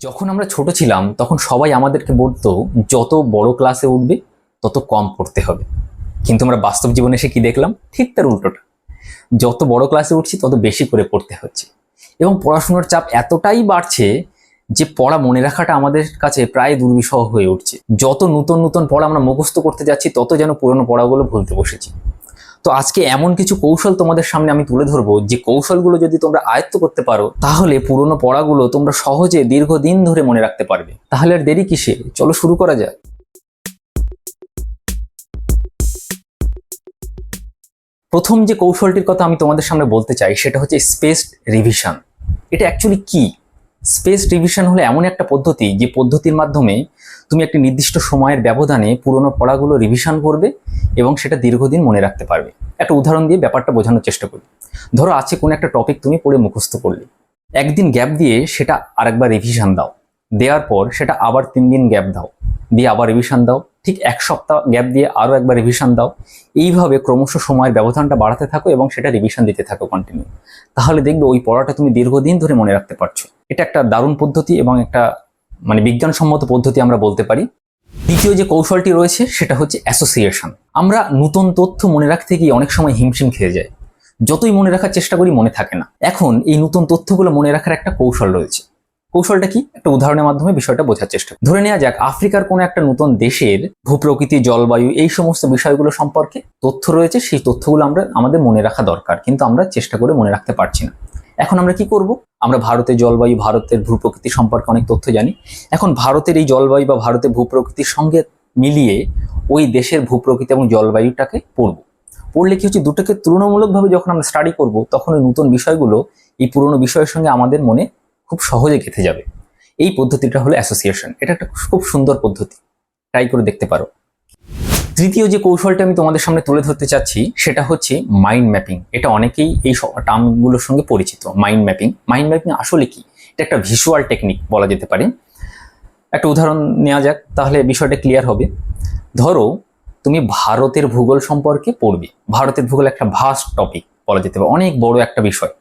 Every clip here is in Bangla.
যখন আমরা ছোট ছিলাম, তখন সবাই আমাদেরকে বলতো, যত বড় ক্লাসে উঠবে, তত কম পড়তে হবে। কিন্তু আমরা বাস্তব জীবনে এসে কি দেখলাম? ঠিক তার উল্টোটা। যত বড় ক্লাসে উঠছি, তত বেশি করে পড়তে হচ্ছে। এবং পড়াশোনার চাপ এতটাই বাড়ছে যে পড়া মনে রাখাটা আমাদের কাছে প্রায় দুর্বিষহ হয়ে উঠছে। যত নতুন নতুন পড়া আমরা মুখস্থ করতে যাচ্ছি, তত যেন পুরনো পড়াগুলো ভুলতে বসেছি। তো আজকে এমন কিছু কৌশল তোমাদের সামনে আমি তুলে ধরবো। যে কৌশলগুলো যদি তোমরা আয়ত্ত করতে পারো, তাহলে পুরনো পড়াগুলো তোমরা সহজে দীর্ঘদিন ধরে মনে রাখতে পারবে। তাহলে আর দেরি কিসে? চলো শুরু করা যাক। প্রথম যে কৌশলটির কথা আমি তোমাদের সামনে বলতে চাই, সেটা হচ্ছে স্পেসড রিভিশন এটা অ্যাকচুয়ালি কি? স্পেস রিভিশন হলো এমন একটা পদ্ধতি যে পদ্ধতির মাধ্যমে তুমি একটি নির্দিষ্ট সময়ের ব্যবধানে পুরনো পড়াগুলো রিভিশন করবে এবং সেটা দীর্ঘদিন মনে রাখতে পারবে। একটা উদাহরণ দিয়ে ব্যাপারটা বোঝানোর চেষ্টা করি। ধরো আছে কোনো একটা টপিক তুমি পড়ে মুখস্থ করলে। একদিন গ্যাপ দিয়ে সেটা আরেকবার রিভিশন দাও। দেওয়ার পর সেটা আবার তিন দিন গ্যাপ দাও। দিয়ে আবার রিভিশন দাও। ঠিক এক সপ্তাহ গ্যাপ দিয়ে আরও একবার রিভিশন দাও। এইভাবে ক্রমশ সময়ের ব্যবধানটা বাড়াতে থাকো এবং সেটা রিভিশন দিতে থাকো কন্টিনিউ তাহলে দেখবে ওই পড়াটা তুমি দীর্ঘদিন ধরে মনে রাখতে পারছ। এটা একটা দারুণ পদ্ধতি এবং একটা মানে বিজ্ঞানসম্মত পদ্ধতি আমরা বলতে পারি। দ্বিতীয় যে কৌশলটি রয়েছে, সেটা হচ্ছে অ্যাসোসিয়েশন আমরা নতুন তথ্য মনে রাখতে গিয়ে অনেক সময় হিমশিম খেয়ে যায় যতই মনে রাখার চেষ্টা করি, মনে থাকে না। এখন এই নতুন তথ্যগুলো মনে রাখার একটা কৌশল রয়েছে। কৌশলটা কি? একটা উদাহরণের মাধ্যমে বিষয়টা বোঝার চেষ্টা ধরে নেওয়া যাক, আফ্রিকার কোনো একটা নতুন দেশের ভূপ্রকৃতি, জলবায়ু, এই সমস্ত বিষয়গুলো সম্পর্কে তথ্য রয়েছে। সেই তথ্যগুলো আমরা, আমাদের মনে রাখা দরকার। কিন্তু আমরা চেষ্টা করে মনে রাখতে পারছি না। এখন আমরা কি করব? আমরা ভারতের জলবায়ু, ভারতের ভূপ্রকৃতি সম্পর্কে অনেক তথ্য জানি। এখন ভারতের এই জলবায়ু বা ভারতের ভূপ্রকৃতির সঙ্গে মিলিয়ে ওই দেশের ভূপ্রকৃতি এবং জলবায়ুটাকে পড়ব। পড়লে কি হচ্ছে? দুটোকে তুলনামূলকভাবে যখন আমরা স্টাডি করব, তখন ওই নতুন বিষয়গুলো, এই পুরনো বিষয়ের সঙ্গে আমাদের মনে খুব সহজে গেঁথে যাবে। এই পদ্ধতিটা হলো অ্যাসোসিয়েশন এটা একটা খুব সুন্দর পদ্ধতি। ট্রাই করে দেখতে পারো। তৃতীয় যে কৌশলটা আমি তোমাদের সামনে তুলে ধরতে চাচ্ছি, সেটা হচ্ছে মাইন্ড ম্যাপিং এটা অনেকেই এই টার্মগুলোর সঙ্গে পরিচিত মাইন্ড ম্যাপিং মাইন্ড ম্যাপিং আসলে কি? এটা একটা ভিজুয়াল টেকনিক বলা যেতে পারে। একটা উদাহরণ নেওয়া যাক, তাহলে বিষয়টা ক্লিয়ার হবে। ধরো, তুমি ভারতের ভূগোল সম্পর্কে পড়বে। ভারতের ভূগোল একটা ভাস্ট টপিক বলা যেতে পারে, অনেক বড় একটা বিষয়।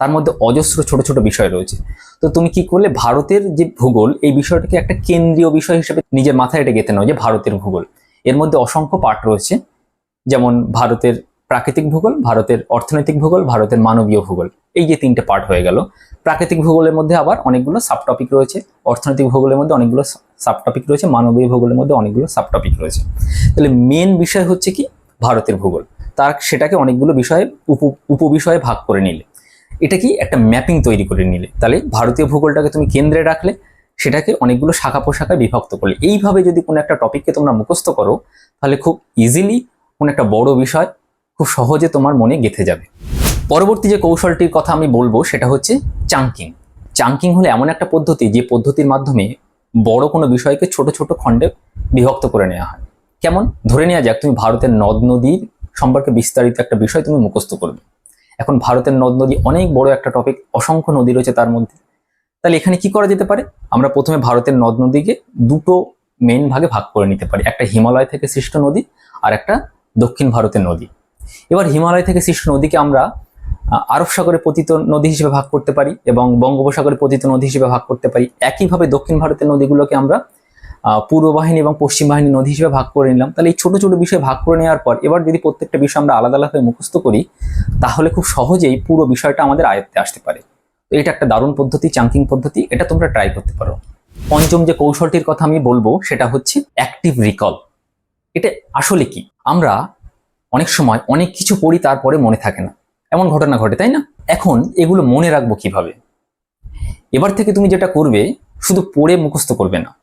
তার মধ্যে অজস্র ছোট ছোট বিষয় রয়েছে। তো তুমি কি করলে, ভারতের যে ভূগোল, এই বিষয়টাকে একটা কেন্দ্রীয় বিষয় হিসেবে নিজের মাথায় এটা গেতে নাও যে ভারতের ভূগোল। এর মধ্যে অসংখ্য পার্ট রয়েছে। যেমন ভারতের প্রাকৃতিক ভূগোল, ভারতের অর্থনৈতিক ভূগোল, ভারতের মানবীয় ভূগোল। এই যে তিনটে পার্ট হয়ে গেল। প্রাকৃতিক ভূগোলের মধ্যে আবার অনেকগুলো সাবটপিক রয়েছে। অর্থনৈতিক ভূগোলের মধ্যে অনেকগুলো সাবটপিক রয়েছে। মানবীয় ভূগোলের মধ্যে অনেকগুলো সাবটপিক রয়েছে। তাহলে মেন বিষয় হচ্ছে কি? ভারতের ভূগোল। তার সেটাকে অনেকগুলো বিষয়ে উপ, উপবিষয়ে ভাগ করে নিলে। এটা কি? একটা ম্যাপিং তৈরি করে নিলে। তাহলে ভারতীয় ভূগোলটাকে তুমি কেন্দ্রে রাখলে সেটাকে অনেকগুলো শাখা পোশাখায় বিভক্ত করলে। এইভাবে যদি কোনো একটা টপিককে তোমরা মুখস্থ করো, তাহলে খুব ইজিলি কোনো একটা বড় বিষয় খুব সহজে তোমার মনে গেঁথে যাবে। পরবর্তী যে কৌশলটির কথা আমি বলব, সেটা হচ্ছে চাঙ্কিং চাঙ্কিং হলো এমন একটা পদ্ধতি, যে পদ্ধতির মাধ্যমে বড় কোনো বিষয়কে ছোট ছোট খণ্ডে বিভক্ত করে নেওয়া হয়। কেমন? ধরে নেওয়া যাক, তুমি ভারতের নদ নদীর সম্পর্কে বিস্তারিত একটা বিষয় তুমি মুখস্থ করবে। এখন ভারতের নদ নদী অনেক বড় একটা টপিক অসংখ্য নদী রয়েছে তার মধ্যে। তাহলে এখানে কি করা যেতে পারে? আমরা প্রথমে ভারতের নদ নদীকে দুটো মেন ভাগে ভাগ করে নিতে পারি। একটা হিমালয় থেকে সৃষ্ট নদী আর একটা দক্ষিণ ভারতের নদী। এবার হিমালয় থেকে সৃষ্ট নদীকে আমরা আরব সাগরে পতিত নদী হিসেবে ভাগ করতে পারি এবং বঙ্গোপসাগরে পতিত নদী হিসেবে ভাগ করতে পারি। একইভাবে দক্ষিণ ভারতের নদীগুলোকে আমরা পূর্ব বাহিনী এবং পশ্চিম বাহিনী নদী হিসেবে ভাগ করে নিলাম। তাহলে এই ছোট ছোট বিষয় ভাগ করে নেওয়ার পর এবার যদি প্রত্যেকটা বিষয় আমরা আলাদা আলাদাভাবে মুখস্থ করি, তাহলে খুব সহজেই পুরো বিষয়টা আমাদের আয়ত্তে আসতে পারে। তো এটা একটা দারুণ পদ্ধতি চাঙ্কিং পদ্ধতি, এটা তোমরা ট্রাই করতে পারো। পঞ্চম যে কৌশলটির কথা আমি বলব, সেটা হচ্ছে অ্যাক্টিভ রিকল এটা আসলে কি? আমরা অনেক সময় অনেক কিছু পড়ি তারপরে মনে থাকে না। এমন ঘটনা ঘটে, তাই না? এখন এগুলো মনে রাখব কীভাবে? এবার থেকে তুমি যেটা করবে, শুধু পড়ে মুখস্থ করবে না।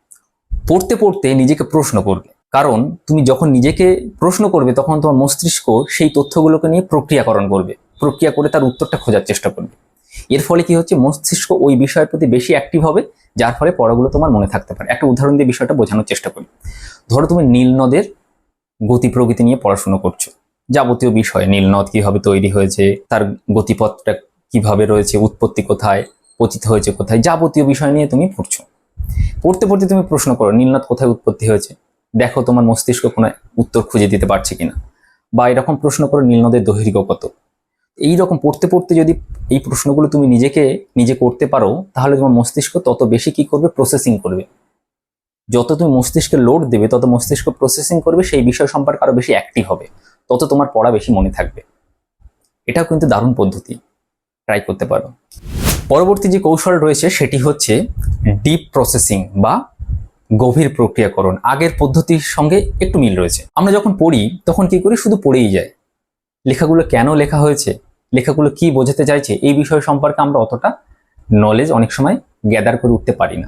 পড়তে পড়তে নিজেকে প্রশ্ন করবে। কারণ তুমি যখন নিজেকে প্রশ্ন করবে, তখন তোমার মস্তিষ্ক সেই তথ্যগুলোকে নিয়ে প্রক্রিয়াকরণ করবে। প্রক্রিয়া করে তার উত্তরটা খোঁজার চেষ্টা করবে। এর ফলে কি হচ্ছে? মস্তিষ্ক ওই বিষয়ের প্রতি বেশি অ্যাক্টিভ হবে, যার ফলে পড়াগুলো তোমার মনে থাকতে পারে। একটা উদাহরণ দিয়ে বিষয়টা বোঝানোর চেষ্টা করি। ধরো তুমি নীল নদের গতি প্রকৃতি নিয়ে পড়াশোনা করছ। যাবতীয় বিষয়, নীল নদ কীভাবে তৈরি হয়েছে, তার গতিপথটা কীভাবে রয়েছে, উৎপত্তি কোথায়, পতিত হয়েছে কোথায়, যাবতীয় বিষয় নিয়ে তুমি পড়ছো। পড়তে পড়তে তুমি প্রশ্ন করো নীলনদ কোথায় উৎপত্তি হয়েছে? দেখো তোমার মস্তিষ্ক কোনো উত্তর খুঁজে দিতে পারছে কিনা। বা এরকম প্রশ্ন করো নীলনদের দৈর্ঘ্য কত? এই রকম পড়তে পড়তে যদি এই প্রশ্নগুলো তুমি নিজেকে নিজে করতে পারো, তাহলে তোমার মস্তিষ্ক তত বেশি কি করবে? প্রসেসিং করবে। যত তুমি মস্তিষ্কে লোড দেবে, তত মস্তিষ্ক প্রসেসিং করবে, সেই বিষয় সম্পর্কে আরও বেশি অ্যাক্টিভ হবে। তত তোমার পড়া বেশি মনে থাকবে। এটাও কিন্তু দারুণ পদ্ধতি। ট্রাই করতে পারো। পরবর্তী যে কৌশল রয়েছে, সেটি হচ্ছে ডিপ প্রসেসিং বা গভীর প্রক্রিয়াকরণ। আগের পদ্ধতির সঙ্গে একটু মিল রয়েছে। আমরা যখন পড়ি, তখন কি করি? শুধু পড়েই যায় লেখাগুলো কেন লেখা হয়েছে? লেখাগুলো কি বোঝাতে চাইছে, এই বিষয় সম্পর্কে আমরা অতটা নলেজ অনেক সময় গ্যাদার করে উঠতে পারি না।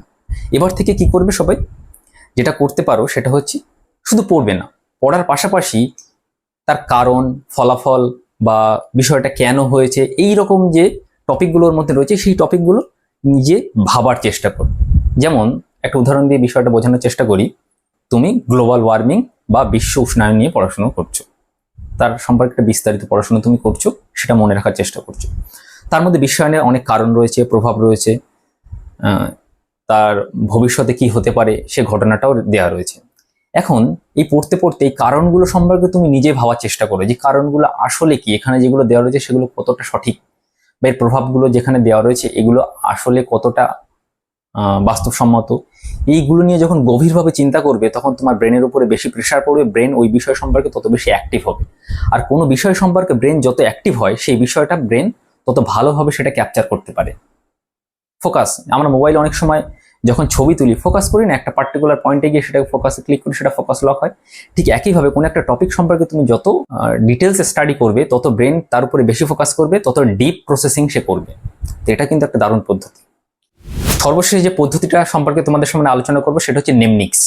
এবার থেকে কি করবে সবাই? যেটা করতে পারো সেটা হচ্ছে শুধু পড়বে না, পড়ার পাশাপাশি তার কারণ, ফলাফল বা বিষয়টা কেন হয়েছে, এই রকম যে টপিকগুলোর মধ্যে রয়েছে, সেই টপিকগুলো নিজে ভাবার চেষ্টা করো। যেমন একটা উদাহরণ দিয়ে বিষয়টা বোঝানোর চেষ্টা করি, তুমি গ্লোবাল ওয়ার্মিং বা বিশ্ব উষ্ণায়ন নিয়ে পড়াশোনা করছ। তার সম্পর্কে একটা বিস্তারিত পড়াশোনা তুমি করছ, সেটা মনে রাখার চেষ্টা করছ। তার মধ্যে বিশ্বায়নের অনেক কারণ রয়েছে, প্রভাব রয়েছে তার ভবিষ্যতে কি হতে পারে সে ঘটনাটাও দেওয়া রয়েছে। এখন এই পড়তে পড়তে এই কারণগুলো সম্পর্কে তুমি নিজে ভাবার চেষ্টা করো যে কারণগুলো আসলে কি, এখানে যেগুলো দেওয়া রয়েছে সেগুলো কতটা সঠিক, বা এর প্রভাবগুলো যেখানে দেওয়া রয়েছে এগুলো আসলে কতটা বাস্তবসম্মত। এইগুলো নিয়ে যখন গভীরভাবে চিন্তা করবে, তখন তোমার ব্রেনের উপরে বেশি প্রেশার পড়বে ব্রেন ওই বিষয় সম্পর্কে তত বেশি অ্যাক্টিভ হবে। আর কোনো বিষয় সম্পর্কে ব্রেন যত অ্যাক্টিভ হয়, সেই বিষয়টা ব্রেন তত ভালোভাবে সেটা ক্যাপচার করতে পারে। ফোকাস আমরা মোবাইলে অনেক সময় যখন ছবি তুলি ফোকাস করি না, একটা পার্টিকুলার পয়েন্টে গিয়ে সেটা ফোকাসে ক্লিক করি সেটা ফোকাস লক হয়। ঠিক একইভাবে কোনো একটা টপিক সম্পর্কে তুমি যত ডিটেলস স্টাডি করবে, তত ব্রেন তার উপরে বেশি ফোকাস করবে, তত ডিপ প্রসেসিং সে করবে। তো এটা কিন্তু একটা দারুণ পদ্ধতি। সর্বশেষ যে পদ্ধতিটা সম্পর্কে তোমাদের সামনে আলোচনা করব, সেটা হচ্ছে নেমনিক্স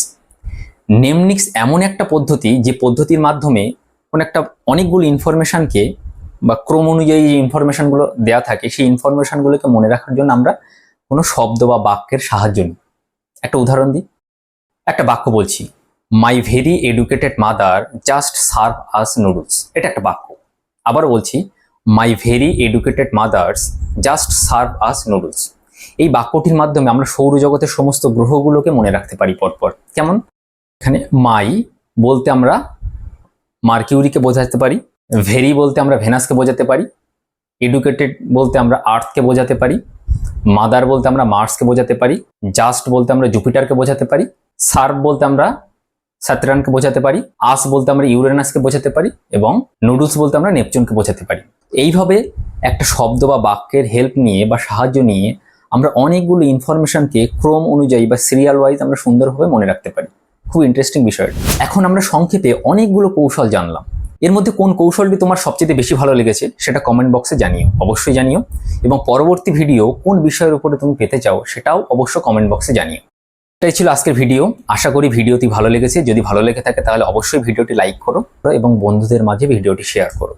নেমনিক্স এমন একটা পদ্ধতি যে পদ্ধতির মাধ্যমে কোন একটা অনেকগুলো ইনফরমেশনকে বা ক্রম অনুযায়ী যে ইনফরমেশনগুলো দেওয়া থাকে, সেই ইনফরমেশনগুলোকে মনে রাখার জন্য আমরা কোনো শব্দ বা বাক্যের সাহায্য নিই। একটা উদাহরণ দিই। একটা বাক্য বলছি। My very educated mother just serve us noodles এটা একটা বাক্য। আবার বলছি my very educated mothers just serve us noodles এই বাক্যটির মাধ্যমে আমরা সৌরজগতের সমস্ত গ্রহগুলোকে মনে রাখতে পারি পরপর। কেমন? এখানে মাই বলতে আমরা মার্কিউরিকে বোঝাতে পারি, ভেরি বলতে আমরা ভেনাসকে বোঝাতে পারি, এডুকেটেড বলতে আমরা আর্থকে বোঝাতে পারি, মাদার বলতে আমরা মার্সকে বোঝাতে পারি, জাস্ট বলতে আমরা জুপিটারকে বোঝাতে পারি সার্ভ বলতে আমরা স্যাটেরানকে বোঝাতে পারি, আস বলতে আমরা ইউরেনাসকে বোঝাতে পারি এবং নুডলস বলতে আমরা নেপচুনকে বোঝাতে পারি। এইভাবে একটা শব্দ বা বাক্যের হেল্প নিয়ে বা সাহায্য নিয়ে আমরা অনেকগুলো ইনফরমেশনকে ক্রম অনুযায়ী বা সিরিয়াল ওয়াইজ আমরা সুন্দরভাবে মনে রাখতে পারি। খুব ইন্টারেস্টিং বিষয় এখন আমরা সংক্ষেপে অনেকগুলো কৌশল জানলাম। এর মধ্যে কোন কৌশলটি তোমার সবচেয়ে বেশি ভালো লেগেছে সেটা কমেন্ট বক্সে জানিও, অবশ্যই জানিও। এবং পরবর্তী ভিডিও কোন বিষয়ের উপরে তুমি পেতে চাও সেটাও অবশ্য কমেন্ট বক্সে জানিও। এটাই ছিল আজকের ভিডিও আশা করি ভিডিওটি ভালো লেগেছে। যদি ভালো লেগে থাকে তাহলে অবশ্যই ভিডিওটি লাইক করো এবং বন্ধুদের মাঝে ভিডিওটি শেয়ার করো।